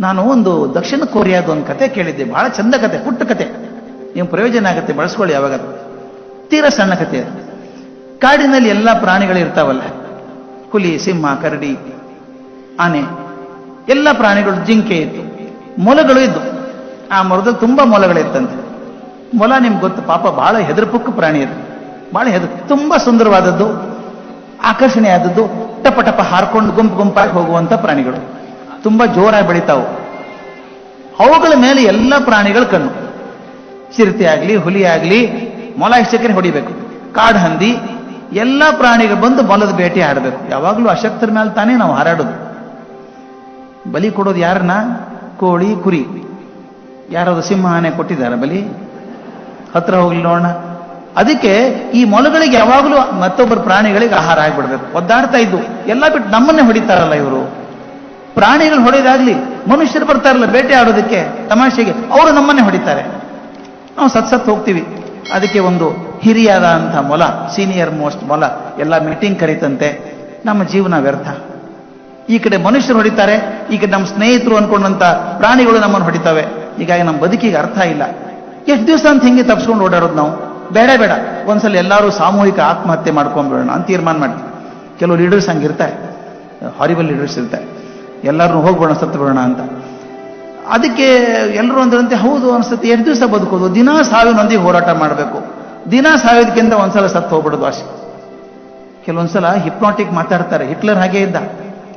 ನಾನು ಒಂದು ದಕ್ಷಿಣ ಕೊರಿಯಾದ ಒಂದು ಕತೆ ಕೇಳಿದ್ದೆ. ಬಹಳ ಚಂದ ಕತೆ, ಪುಟ್ಟ ಕತೆ. ನೀವು ಪ್ರಯೋಜನ ಆಗುತ್ತೆ, ಬಳಸ್ಕೊಳ್ಳಿ ಯಾವಾಗ. ತೀರಾ ಸಣ್ಣ ಕತೆ ಅದು. ಕಾಡಿನಲ್ಲಿ ಎಲ್ಲ ಪ್ರಾಣಿಗಳು ಇರ್ತಾವಲ್ಲ. ಹುಲಿ, ಸಿಂಹ, ಕರಡಿ, ಆನೆ, ಎಲ್ಲ ಪ್ರಾಣಿಗಳು ಜಿಂಕೆ ಇತ್ತು. ಮೊಲಗಳು ಇದ್ದು. ಆ ಮೊಲದಲ್ಲಿ ತುಂಬಾ ಮೊಲಗಳಿತ್ತಂತೆ. ಮೊಲ ನಿಮ್ಗೆ ಗೊತ್ತು, ಪಾಪ ಬಹಳ ಹೆದರ್ಪುಕ್ಕ ಪ್ರಾಣಿ ಅದು. ಬಹಳ ಹೆದರ್ ತುಂಬಾ ಸುಂದರವಾದದ್ದು, ಆಕರ್ಷಣೆಯಾದದ್ದು ಟಪ ಟಪ ಹಾರ್ಕೊಂಡು ಗುಂಪು ಗುಂಪಾಗಿ ಹೋಗುವಂತ ಪ್ರಾಣಿಗಳು. ತುಂಬಾ ಜೋರಾಗಿ ಬೆಳಿತಾವು. ಅವುಗಳ ಮೇಲೆ ಎಲ್ಲ ಪ್ರಾಣಿಗಳ ಕಣ್ಣು. ಚಿರತೆ ಆಗಲಿ, ಹುಲಿ ಆಗಲಿ ಮೊಲ ಇಷ್ಟಕ್ಕೆ ಹೊಡಿಬೇಕು. ಕಾಡು ಹಂದಿ, ಎಲ್ಲ ಪ್ರಾಣಿಗಳು ಬಂದು ಮೊಲದ ಬೇಟೆ ಆಡಬೇಕು. ಯಾವಾಗಲೂ ಅಶಕ್ತರ ಮೇಲೆ ತಾನೇ ನಾವು ಹಾರಾಡೋದು. ಬಲಿ ಕೊಡೋದು ಯಾರನ್ನ? ಕೋಳಿ, ಕುರಿ. ಯಾರಾದ್ರು ಸಿಂಹ, ಆನೆ ಕೊಟ್ಟಿದ್ದಾರೆ ಬಲಿ? ಹತ್ರ ಹೋಗ್ಲಿ ನೋಡೋಣ. ಅದಕ್ಕೆ ಈ ಮೊಲಗಳಿಗೆ ಯಾವಾಗಲೂ ಮತ್ತೊಬ್ಬರು ಪ್ರಾಣಿಗಳಿಗೆ ಆಹಾರ ಆಗಿಬಿಡ್ಬೇಕು. ಒದ್ದಾಡ್ತಾ ಇದ್ದು. ಎಲ್ಲ ಬಿಟ್ಟು ನಮ್ಮನ್ನೇ ಹೊಡಿತಾರಲ್ಲ ಇವರು. ಪ್ರಾಣಿಗಳು ಹೊಡೆಯೋದಾಗ್ಲಿ ಮನುಷ್ಯರು ಬರ್ತಾರಲ್ಲ ಬೇಟೆ ಆಡೋದಕ್ಕೆ, ತಮಾಷೆಗೆ, ಅವರು ನಮ್ಮನ್ನೇ ಹೊಡಿತಾರೆ. ನಾವು ಸತ್ ಹೋಗ್ತೀವಿ. ಅದಕ್ಕೆ ಒಂದು ಹಿರಿಯಾದ ಮೊಲ ಸೀನಿಯರ್ ಮೋಸ್ಟ್ ಮೊಲ, ಎಲ್ಲ ಮೀಟಿಂಗ್ ಕರೀತಂತೆ. ನಮ್ಮ ಜೀವನ ವ್ಯರ್ಥ. ಈ ಕಡೆ ಮನುಷ್ಯರು ಹೊಡಿತಾರೆ, ಈ ಕಡೆ ನಮ್ಮ ಸ್ನೇಹಿತರು ಅನ್ಕೊಂಡಂತ ಪ್ರಾಣಿಗಳು ನಮ್ಮನ್ನು ಹೊಡಿತಾವೆ. ಹೀಗಾಗಿ ನಮ್ಮ ಬದುಕಿಗೆ ಅರ್ಥ ಇಲ್ಲ. ಎಷ್ಟು ದಿವಸ ಅಂತ ಹಿಂಗೆ ತಪ್ಸ್ಕೊಂಡು ಓಡಾಡೋದು ನಾವು? ಬೇಡ ಬೇಡ. ಒಂದ್ಸಲ ಎಲ್ಲರೂ ಸಾಮೂಹಿಕ ಆತ್ಮಹತ್ಯೆ ಮಾಡ್ಕೊಂಡ್ಬಿಡೋಣ ಅಂತ ತೀರ್ಮಾನ ಮಾಡಿ ಕೆಲವು ಲೀಡರ್ಸ್ ಹಂಗಿರ್ತಾರೆ. ಹಾರಿಬಲ್ ಲೀಡರ್ಸ್ ಇರ್ತಾರೆ. ಎಲ್ಲರೂ ಹೋಗ್ಬೋಣ ಸತ್ತು ಬಿಡೋಣ ಅಂತ. ಅದಕ್ಕೆ ಎಲ್ಲರೂ ಅಂದ್ರಂತೆ, ಹೌದು ಅನ್ಸುತ್ತೆ, ಎರಡು ದಿವಸ ಬದುಕೋದು, ದಿನಾ ಸಾವಿನೊಂದಿಗೆ ಹೋರಾಟ ಮಾಡಬೇಕು. ದಿನಾ ಸಾವಿದಕ್ಕಿಂತ ಒಂದ್ಸಲ ಸತ್ತು ಹೋಗ್ಬಿಡೋದು ಆಶೆ ಕೆಲವೊಂದ್ಸಲ ಹಿಪ್ನಾಟಿಕ್ ಮಾತಾಡ್ತಾರೆ, ಹಿಟ್ಲರ್ ಹಾಗೆ ಇದ್ದ.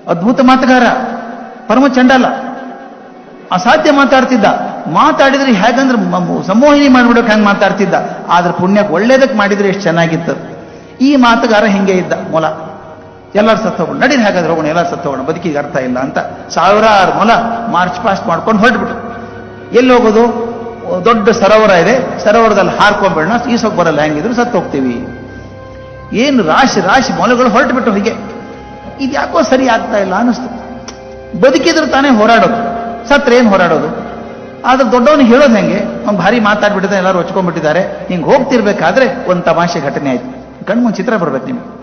ಅದ್ಭುತ ಮಾತುಗಾರ, ಪರಮ ಚಂಡಾಲ. ಅಸಾಧ್ಯ ಮಾತಾಡ್ತಿದ್ದ. ಮಾತಾಡಿದ್ರೆ ಹೇಗಂದ್ರೆ ಸಂಮೋಹಿನಿ ಮಾಡ್ಬಿಡೋಕೆ ಹಂಗೆ ಮಾತಾಡ್ತಿದ್ದ. ಆದ್ರೆ ಪುಣ್ಯಕ್ಕೆ ಒಳ್ಳೇದಕ್ಕೆ ಮಾಡಿದ್ರೆ ಎಷ್ಟು ಚೆನ್ನಾಗಿತ್ತು. ಈ ಮಾತುಗಾರ ಹಿಂಗೆ ಇದ್ದ, ಮೊಲ. ಎಲ್ಲರೂ ಸತ್ತು ಹೋಗೋಣ ನಡೀರಿ ಹಾಗಾದ್ರೆ ಹೋಗೋಣ, ಎಲ್ಲರೂ ಸತ್ತೋಗೋಣ. ಬದುಕಿಗೆ ಅರ್ಥ ಇಲ್ಲ ಅಂತ ಸಾವಿರಾರು ಮೊಲ ಮಾರ್ಚ್ ಪಾಸ್ಟ್ ಮಾಡ್ಕೊಂಡು ಹೊರಟ್ಬಿಟ್ಟು ಎಲ್ಲಿ ಹೋಗೋದು? ದೊಡ್ಡ ಸರೋವರ ಇದೆ. ಸರೋವರದಲ್ಲಿ ಹಾರ್ಕೊಂಡ್ಬಿಡೋಣ. ಈಸೋಕ್ ಬರಲ್ಲ, ಹೆಂಗಿದ್ರು ಸತ್ತು ಹೋಗ್ತೀವಿ ಏನು ರಾಶಿ ರಾಶಿ ಮೊಲಗಳು ಹೊರಟು ಹೀಗೆ. ಇದು ಯಾಕೋ ಸರಿ ಆಗ್ತಾ ಇಲ್ಲ ಅನಿಸ್ತು ಬದುಕಿದ್ರು ತಾನೇ ಹೋರಾಡೋದು. ಸತ್ರ ಏನು ಹೋರಾಡೋದು? ಆದ್ರೆ ದೊಡ್ಡವನು ಹೇಳೋದು ಹೆಂಗೆ? ಅವ್ನು ಭಾರಿ ಮಾತಾಡ್ಬಿಟ್ಟಿದ್ದಾನೆ, ಎಲ್ಲರೂ ಹೊಚ್ಕೊಂಡ್ಬಿಟ್ಟಿದ್ದಾರೆ ಹಿಂಗೆ ಹೋಗ್ತಿರ್ಬೇಕಾದ್ರೆ ಒಂದು ತಮಾಷೆ ಘಟನೆ ಆಯ್ತು. ಕಣ್ಮುಂದು ಚಿತ್ರ ಬರ್ಬೇಕು ನಿಮ್ಗೆ.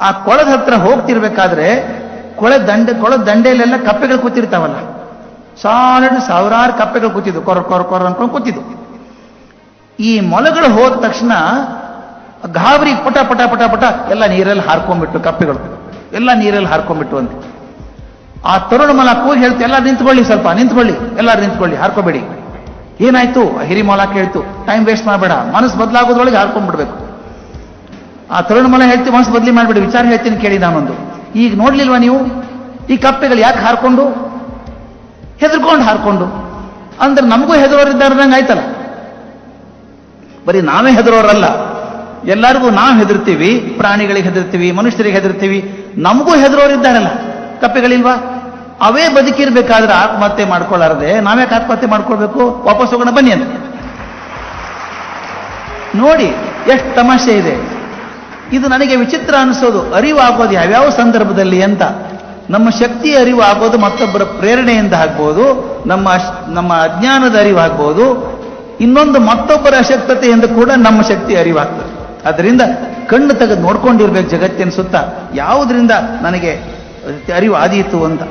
ಆ ಕೊಳದ ಹತ್ರ ಹೋಗ್ತಿರ್ಬೇಕಾದ್ರೆ ಕೊಳೆ ದಂಡೆ, ಕೊಳದ ದಂಡೆಯಲ್ಲೆಲ್ಲ ಕಪ್ಪೆಗಳು ಕೂತಿರ್ತಾವಲ್ಲ. ಸಾಲಿಡ್ ಸಾವಿರಾರು ಕಪ್ಪೆಗಳು ಕೂತಿದ್ವು. ಕೊರ ಕೊರ ಕೊರ ಅನ್ಕೊಂಡು ಕೂತಿದ್ವು. ಈ ಮೊಲಗಳು ಹೋದ ತಕ್ಷಣ ಗಾಬರಿ ಪಟ ಪಟ ಪಟ ಪಟ ಎಲ್ಲ ನೀರಲ್ಲಿ ಹಾರ್ಕೊಂಡ್ಬಿಟ್ಟು ಕಪ್ಪೆಗಳು. ಎಲ್ಲ ನೀರಲ್ಲಿ ಹಾರ್ಕೊಂಡ್ಬಿಟ್ಟು ಅಂತ. ಆ ತರುಣ ಮೊಲ ಕೂಗಿ ಹೇಳ್ತು ಎಲ್ಲ ನಿಂತ್ಕೊಳ್ಳಿ ಸ್ವಲ್ಪ, ನಿಂತ್ಕೊಳ್ಳಿ, ಎಲ್ಲರೂ ನಿಂತ್ಕೊಳ್ಳಿ, ಹಾರ್ಕೋಬೇಡಿ. ಏನಾಯ್ತು? ಹಿರಿ ಮೊಲ ಕೇಳ್ತು, ಟೈಮ್ ವೇಸ್ಟ್ ಮಾಡಬೇಡ, ಮನಸ್ಸು ಬದಲಾಗೋದ್ರೊಳಗೆ ಹಾರ್ಕೊಂಡ್ಬಿಡ್ಬೇಕು. ಆ ತರುಣಮಲ ಹೇಳ್ತಿ ಮನಸ್ಸು ಬದಲಿ ಮಾಡಿಬಿಡಿ, ವಿಚಾರ ಹೇಳ್ತೀನಿ ಕೇಳಿ ನಾನೊಂದು. ಈಗ ನೋಡ್ಲಿಲ್ವಾ ನೀವು? ಈ ಕಪ್ಪೆಗಳು ಯಾಕೆ ಹಾರ್ಕೊಂಡು? ಹೆದರ್ಕೊಂಡು ಹಾರ್ಕೊಂಡು. ಅಂದ್ರೆ ನಮಗೂ ಹೆದರೋರಿದ್ದಾರಂಗೆ ಆಯ್ತಲ್ಲ? ಬರೀ ನಾವೇ ಹೆದರೋರಲ್ಲ. ಎಲ್ಲರಿಗೂ ನಾವು ಹೆದರ್ತೀವಿ, ಪ್ರಾಣಿಗಳಿಗೆ ಹೆದರ್ತೀವಿ, ಮನುಷ್ಯರಿಗೆ ಹೆದರ್ತೀವಿ. ನಮಗೂ ಹೆದರೋರಿದ್ದಾರಲ್ಲ. ಕಪ್ಪೆಗಳಿಲ್ವಾ? ಅವೇ ಬದುಕಿರ್ಬೇಕಾದ್ರೆ ಆತ್ಮಹತ್ಯೆ ಮಾಡ್ಕೊಳ್ಳಾರದೆ. ನಾವೇ ಆತ್ಮಹತ್ಯೆ ಮಾಡ್ಕೊಳ್ಬೇಕು? ವಾಪಸ್ ಹೋಗೋಣ ಬನ್ನಿ ಅಂತ. ನೋಡಿ, ಎಷ್ಟು ತಮಾಷೆ ಇದೆ. ಇದು ನನಗೆ ವಿಚಿತ್ರ ಅನಿಸೋದು. ಅರಿವಾಗೋದು ಯಾವ್ಯಾವ ಸಂದರ್ಭದಲ್ಲಿ ಅಂತ. ನಮ್ಮ ಶಕ್ತಿ ಅರಿವು ಆಗೋದು ಮತ್ತೊಬ್ಬರ ಪ್ರೇರಣೆಯಿಂದ ಆಗ್ಬೋದು, ನಮ್ಮ ನಮ್ಮ ಅಜ್ಞಾನದ ಅರಿವಾಗ್ಬೋದು, ಇನ್ನೊಂದು ಮತ್ತೊಬ್ಬರ ಅಶಕ್ತತೆಯಿಂದ ಕೂಡ ನಮ್ಮ ಶಕ್ತಿ ಅರಿವಾಗ್ತದೆ. ಅದರಿಂದ ಕಣ್ಣು ತೆಗೆದು ನೋಡ್ಕೊಂಡಿರ್ಬೇಕು ಜಗತ್ತಿನ ಸುತ್ತ. ಯಾವುದರಿಂದ ನನಗೆ ಅರಿವು ಆದೀತು ಅಂತ.